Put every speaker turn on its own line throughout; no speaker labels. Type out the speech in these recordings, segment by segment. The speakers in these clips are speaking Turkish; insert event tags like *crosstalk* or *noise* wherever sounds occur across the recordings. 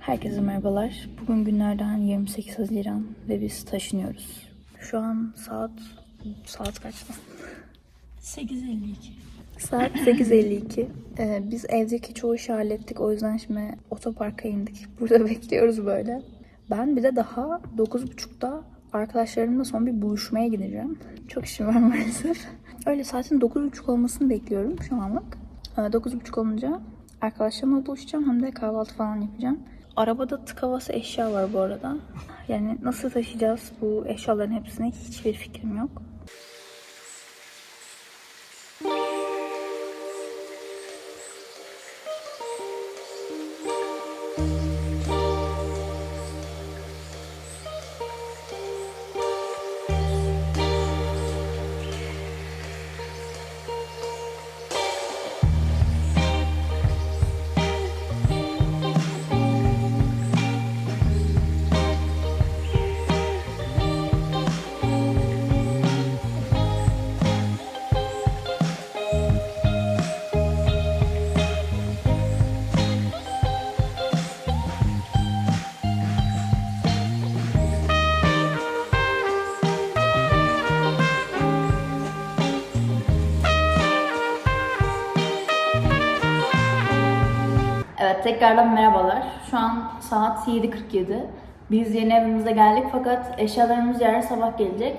Herkese merhabalar. Bugün günlerden 28 Haziran ve biz taşınıyoruz. Şu an saat saat kaçta?
8.52.
Saat *laughs* 8.52. Ee, biz evdeki çoğu işi hallettik. O yüzden şimdi otoparka indik. Burada *laughs* bekliyoruz böyle. Ben bir de daha 9.30'da arkadaşlarımla son bir buluşmaya gideceğim. Çok işim var *laughs* maalesef. Öyle saatin 9.30 olmasını bekliyorum şu anlık. Ee, 9.30 olunca arkadaşlarımla buluşacağım. Hem de kahvaltı falan yapacağım. Arabada tık havası eşya var bu arada. Yani nasıl taşıyacağız bu eşyaların hepsini hiçbir fikrim yok. Tekrardan merhabalar. Şu an saat 7.47. Biz yeni evimize geldik fakat eşyalarımız yarın sabah gelecek.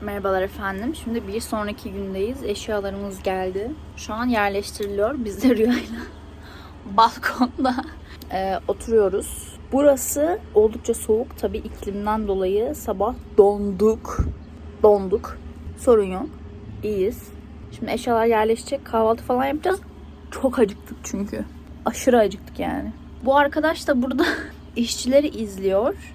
Merhabalar efendim. Şimdi bir sonraki gündeyiz. Eşyalarımız geldi. Şu an yerleştiriliyor. Biz de *laughs* Rüya'yla balkonda e, oturuyoruz. Burası oldukça soğuk. Tabii iklimden dolayı sabah donduk. Donduk. Sorun yok. İyiyiz. Şimdi eşyalar yerleşecek. Kahvaltı falan yapacağız. Çok acıktık çünkü. Aşırı acıktık yani. Bu arkadaş da burada *laughs* işçileri izliyor.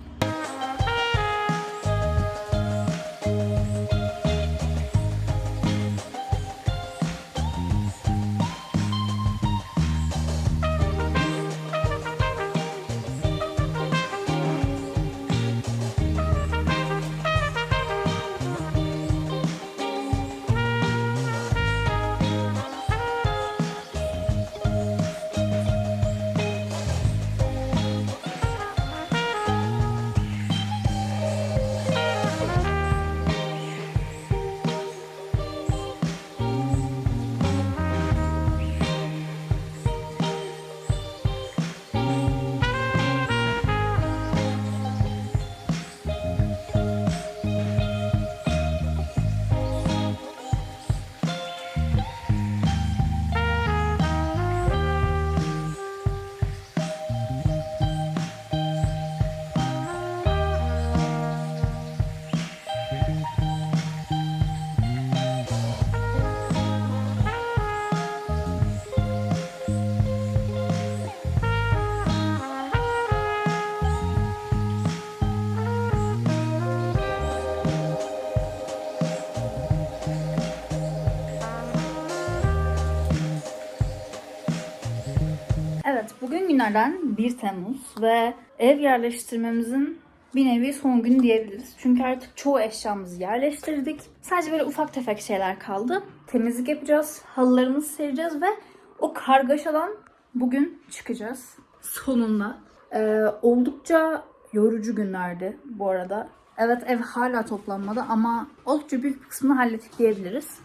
Bugün günlerden 1 Temmuz ve ev yerleştirmemizin bir nevi son gün diyebiliriz. Çünkü artık çoğu eşyamızı yerleştirdik. Sadece böyle ufak tefek şeyler kaldı. Temizlik yapacağız, halılarımızı sereceğiz ve o kargaşadan bugün çıkacağız. Sonunda. Ee, oldukça yorucu günlerdi bu arada. Evet ev hala toplanmadı ama oldukça büyük bir kısmını hallettik diyebiliriz.